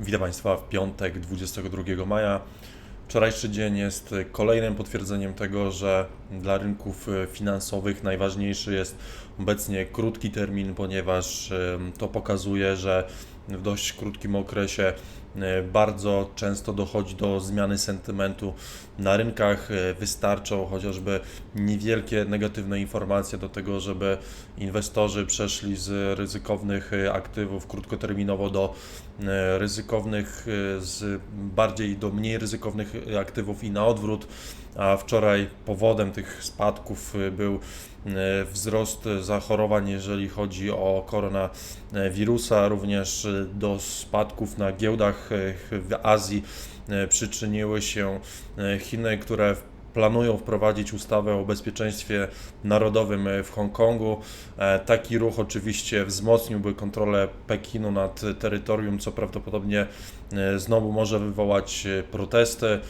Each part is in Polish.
Witam Państwa w piątek 22 maja. Wczorajszy dzień jest kolejnym potwierdzeniem tego, że dla rynków finansowych najważniejszy jest obecnie krótki termin, ponieważ to pokazuje, że w dość krótkim okresie e, bardzo często dochodzi do zmiany sentymentu na rynkach. E, Wystarczą chociażby niewielkie negatywne informacje do tego, żeby inwestorzy przeszli z ryzykownych e, aktywów krótkoterminowo do ryzykownych, z bardziej do mniej ryzykownych aktywów i na odwrót. A wczoraj powodem tych spadków był wzrost zachorowań, jeżeli chodzi o koronawirusa, również e, do spadków na giełdach e, w Azji e, przyczyniły się e, Chiny, które planują wprowadzić ustawę o bezpieczeństwie narodowym e, w Hongkongu. E, Taki ruch oczywiście wzmocniłby kontrolę Pekinu nad terytorium, co prawdopodobnie e, znowu może wywołać protesty.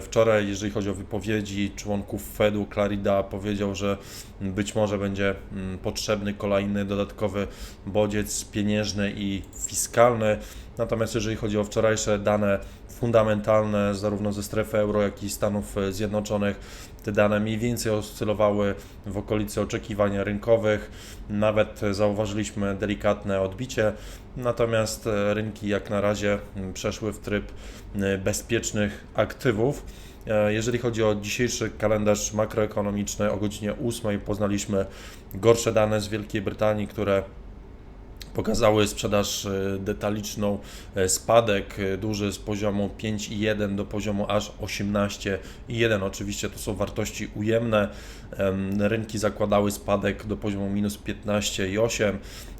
Wczoraj, jeżeli chodzi o wypowiedzi członków Fedu, Clarida powiedział, że być może będzie mm, potrzebny kolejny dodatkowy bodziec pieniężny i fiskalny. Natomiast jeżeli chodzi o wczorajsze dane fundamentalne, zarówno ze strefy euro, jak i Stanów Zjednoczonych, te dane mniej więcej oscylowały w okolicy oczekiwań rynkowych. Nawet zauważyliśmy delikatne odbicie, natomiast e, rynki jak na razie przeszły w tryb e, bezpiecznych aktywów. E, Jeżeli chodzi o dzisiejszy kalendarz makroekonomiczny, o godzinie 8 poznaliśmy gorsze dane z Wielkiej Brytanii, które pokazały sprzedaż e, detaliczną, e, spadek e, duży z poziomu 5,1 do poziomu aż 18,1. Oczywiście to są wartości ujemne. Em, Rynki zakładały spadek do poziomu minus 15,8.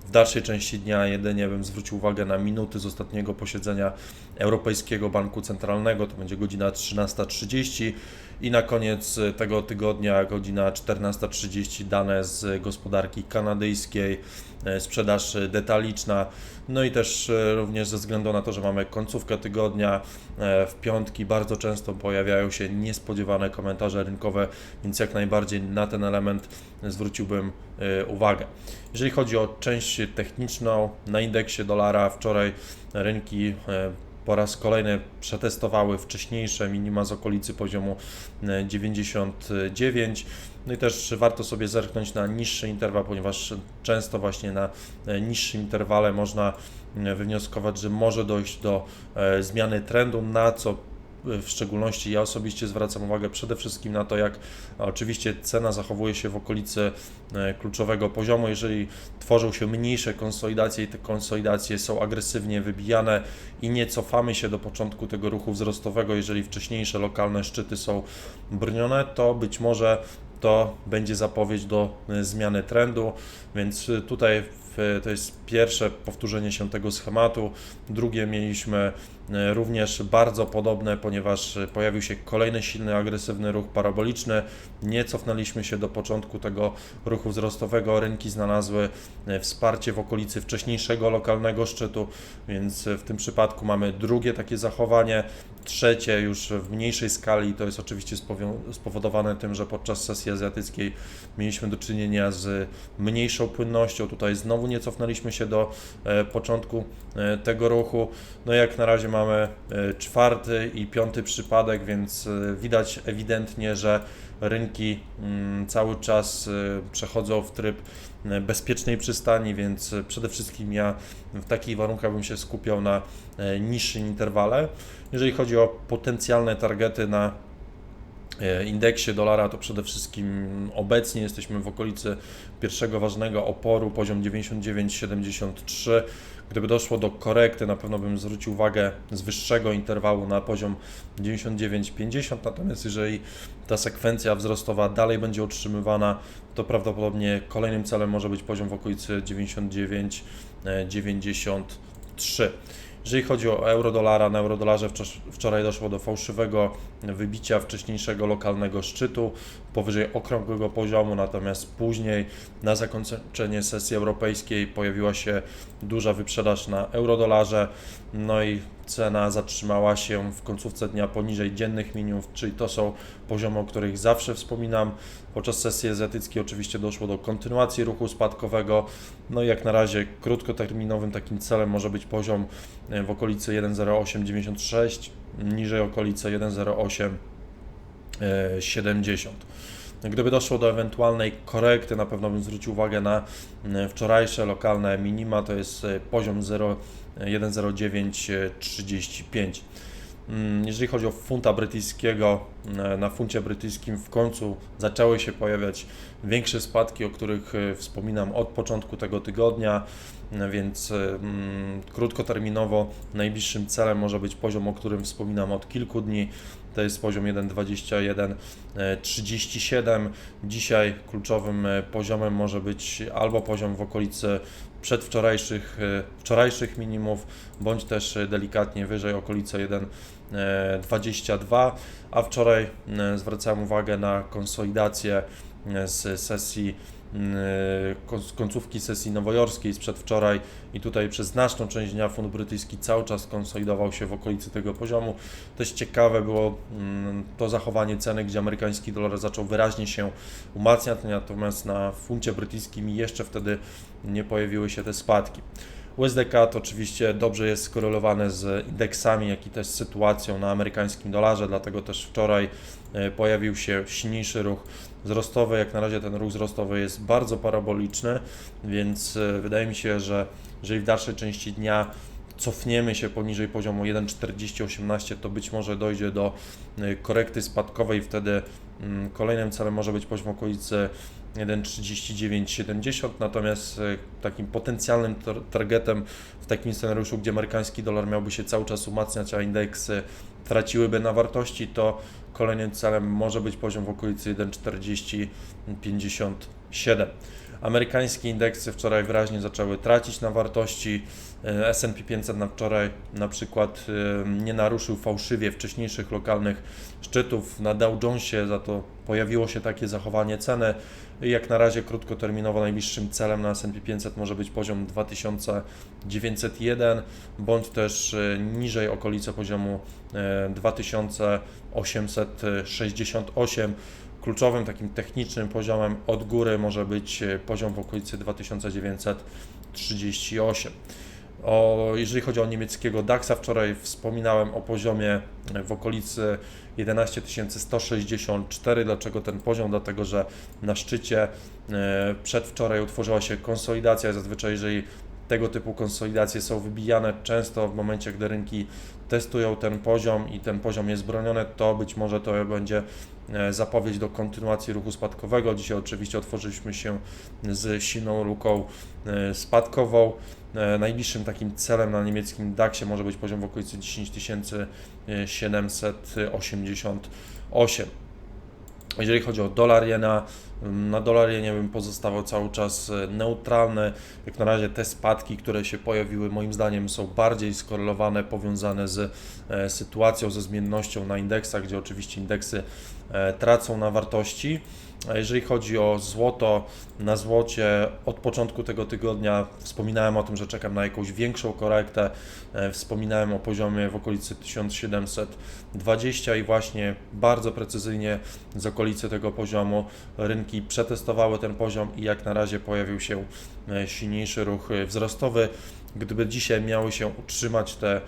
W dalszej części dnia jedynie bym zwrócił uwagę na minuty z ostatniego posiedzenia Europejskiego Banku Centralnego, to będzie godzina 13.30 i na koniec tego tygodnia godzina 14.30 dane z gospodarki kanadyjskiej, e, sprzedaż detaliczna, no i też e, również ze względu na to, że mamy końcówkę tygodnia, e, w piątki bardzo często pojawiają się niespodziewane komentarze rynkowe, więc jak najbardziej na ten element zwróciłbym e, uwagę. Jeżeli chodzi o część techniczną, na indeksie dolara wczoraj rynki e, po raz kolejny przetestowały wcześniejsze minima z okolicy poziomu e, 99. No i też warto sobie zerknąć na niższy interwał, ponieważ często właśnie na e, niższym interwale można e, wywnioskować, że może dojść do e, zmiany trendu, na co w szczególności ja osobiście zwracam uwagę przede wszystkim na to, jak oczywiście cena zachowuje się w okolicy e, kluczowego poziomu. Jeżeli tworzą się mniejsze konsolidacje i te konsolidacje są agresywnie wybijane i nie cofamy się do początku tego ruchu wzrostowego, jeżeli wcześniejsze lokalne szczyty są bronione, to być może to będzie zapowiedź do e, zmiany trendu, więc e, tutaj to jest pierwsze powtórzenie się tego schematu. Drugie mieliśmy e, również bardzo podobne, ponieważ pojawił się kolejny silny, agresywny ruch paraboliczny. Nie cofnęliśmy się do początku tego ruchu wzrostowego. Rynki znalazły e, wsparcie w okolicy wcześniejszego lokalnego szczytu, więc w tym przypadku mamy drugie takie zachowanie. Trzecie już w mniejszej skali, to jest oczywiście spowodowane tym, że podczas sesji azjatyckiej mieliśmy do czynienia z mniejszą płynnością. Tutaj znowu nie cofnęliśmy się do e, początku e, tego ruchu. No jak na razie mamy e, czwarty i piąty przypadek, więc widać ewidentnie, że rynki mm, cały czas przechodzą w tryb bezpiecznej przystani, więc przede wszystkim ja w takich warunkach bym się skupiał na niższym interwale. Jeżeli chodzi o potencjalne targety na indeksie dolara, to przede wszystkim obecnie jesteśmy w okolicy pierwszego ważnego oporu, poziom 99,73. Gdyby doszło do korekty, na pewno bym zwrócił uwagę z wyższego interwału na poziom 99,50. Natomiast jeżeli ta sekwencja wzrostowa dalej będzie utrzymywana, to prawdopodobnie kolejnym celem może być poziom w okolicy 99,93. Jeżeli chodzi o euro-dolara, na euro-dolarze wczor- wczoraj doszło do fałszywego wybicia wcześniejszego lokalnego szczytu powyżej okrągłego poziomu, natomiast później na zakończenie sesji europejskiej pojawiła się duża wyprzedaż na euro-dolarze, no i cena zatrzymała się w końcówce dnia poniżej dziennych minimów, czyli to są poziomy, o których zawsze wspominam. Podczas sesji azjatyckiej oczywiście doszło do kontynuacji ruchu spadkowego. No i jak na razie krótkoterminowym takim celem może być poziom e, w okolicy 1,0896, niżej okolice 1,0870. Gdyby doszło do ewentualnej korekty, na pewno bym zwrócił uwagę na e, wczorajsze lokalne minima, to jest e, poziom 1,0935. Mm, jeżeli chodzi o funta brytyjskiego, e, na funcie brytyjskim w końcu zaczęły się pojawiać większe spadki, o których wspominam od początku tego tygodnia, więc mm, krótkoterminowo najbliższym celem może być poziom, o którym wspominam od kilku dni, to jest poziom 1,2137. Dzisiaj kluczowym e, poziomem może być albo poziom w okolicy przedwczorajszych e, wczorajszych minimów, bądź też e, delikatnie wyżej okolice 1,22, a wczoraj zwracałem uwagę na konsolidację z sesji z końcówki sesji nowojorskiej z przedwczoraj i tutaj przez znaczną część dnia fund brytyjski cały czas konsolidował się w okolicy tego poziomu. Też ciekawe było mm, to zachowanie ceny, gdzie amerykański dolar zaczął wyraźnie się umacniać, natomiast na funcie brytyjskim jeszcze wtedy nie pojawiły się te spadki. USDK to oczywiście dobrze jest skorelowane z indeksami, jak i też sytuacją na amerykańskim dolarze, dlatego też wczoraj e, pojawił się silniejszy ruch wzrostowy. Jak na razie ten ruch wzrostowy jest bardzo paraboliczny, więc e, wydaje mi się, że jeżeli w dalszej części dnia cofniemy się poniżej poziomu 1,4018, to być może dojdzie do e, korekty spadkowej. Wtedy mm, kolejnym celem może być poziom okolicy 1,3970, natomiast e, takim potencjalnym targetem w takim scenariuszu, gdzie amerykański dolar miałby się cały czas umacniać, a indeksy traciłyby na wartości, to kolejnym celem może być poziom w okolicy 1,4057. Amerykańskie indeksy wczoraj wyraźnie zaczęły tracić na wartości. E, S&P 500 na wczoraj na przykład e, nie naruszył fałszywie wcześniejszych lokalnych szczytów. Na Dow Jonesie za to pojawiło się takie zachowanie ceny. Jak na razie krótkoterminowo najbliższym celem na S&P 500 może być poziom 2901 bądź też e, niżej okolice poziomu 2868. Kluczowym takim technicznym poziomem od góry może być e, poziom w okolicy 2938. O, jeżeli chodzi o niemieckiego DAXa, wczoraj wspominałem o poziomie w okolicy 11 164. Dlaczego ten poziom? Dlatego, że na szczycie e, przedwczoraj utworzyła się konsolidacja. Zazwyczaj, jeżeli tego typu konsolidacje są wybijane często w momencie, gdy rynki testują ten poziom i ten poziom jest broniony, to być może to będzie e, zapowiedź do kontynuacji ruchu spadkowego. Dzisiaj oczywiście otworzyliśmy się z silną luką e, spadkową. E, najbliższym takim celem na niemieckim DAX-ie może być poziom w okolicy 10 788. Jeżeli chodzi o dolar jena, na dolar jenie bym pozostawał cały czas e, neutralny. Jak na razie te spadki, które się pojawiły, moim zdaniem są bardziej skorelowane, powiązane z e, sytuacją, ze zmiennością na indeksach, gdzie oczywiście indeksy e, tracą na wartości. Jeżeli chodzi o złoto, na złocie od początku tego tygodnia wspominałem o tym, że czekam na jakąś większą korektę. Wspominałem o poziomie w okolicy 1720 i właśnie bardzo precyzyjnie z okolicy tego poziomu rynki przetestowały ten poziom i jak na razie pojawił się e, silniejszy ruch wzrostowy. Gdyby dzisiaj miały się utrzymać te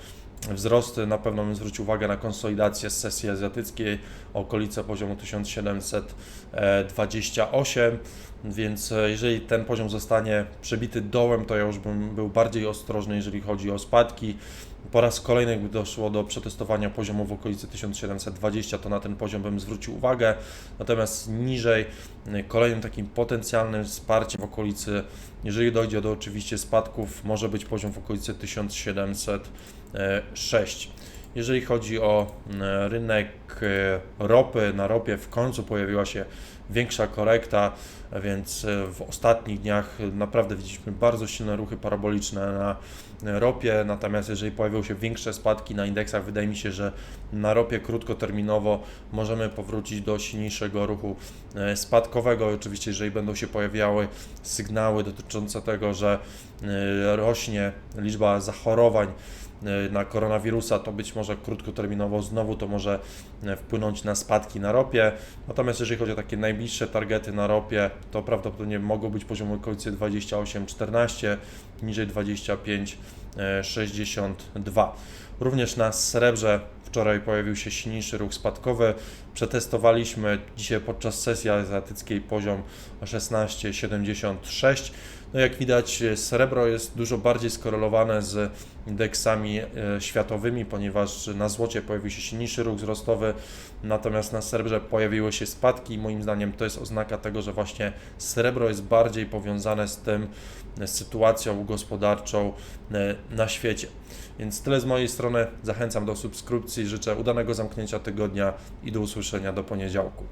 wzrosty. Na pewno bym zwrócił uwagę na konsolidację z sesji azjatyckiej, okolice poziomu 1728, więc e, jeżeli ten poziom zostanie przebity dołem, to ja już bym był bardziej ostrożny, jeżeli chodzi o spadki. Po raz kolejny, gdy doszło do przetestowania poziomu w okolicy 1720, to na ten poziom bym zwrócił uwagę. Natomiast niżej, e, kolejnym takim potencjalnym wsparciem w okolicy, jeżeli dojdzie do oczywiście spadków, może być poziom w okolicy 1706. Jeżeli chodzi o e, rynek ropy, na ropie w końcu pojawiła się większa korekta, więc e, w ostatnich dniach naprawdę widzieliśmy bardzo silne ruchy paraboliczne na ropie, natomiast jeżeli pojawią się większe spadki na indeksach, wydaje mi się, że na ropie krótkoterminowo możemy powrócić do silniejszego ruchu e, spadkowego. Oczywiście, jeżeli będą się pojawiały sygnały dotyczące tego, że e, rośnie liczba zachorowań e, na koronawirusa, to być może krótkoterminowo znowu to może e, wpłynąć na spadki na ropie. Natomiast jeżeli chodzi o takie najbliższe targety na ropie, to prawdopodobnie mogą być poziomy okolicy 28-14, niżej 25-62. Również na srebrze wczoraj pojawił się silniejszy ruch spadkowy. Przetestowaliśmy dzisiaj podczas sesji azjatyckiej poziom 16,76. No jak widać, srebro jest dużo bardziej skorelowane z indeksami e, światowymi, ponieważ na złocie pojawił się silniejszy ruch wzrostowy, natomiast na srebrze pojawiły się spadki i moim zdaniem to jest oznaka tego, że właśnie srebro jest bardziej powiązane z tym, z sytuacją gospodarczą e, na świecie. Więc tyle z mojej strony. Zachęcam do subskrypcji. Życzę udanego zamknięcia tygodnia i do usłyszenia do poniedziałku.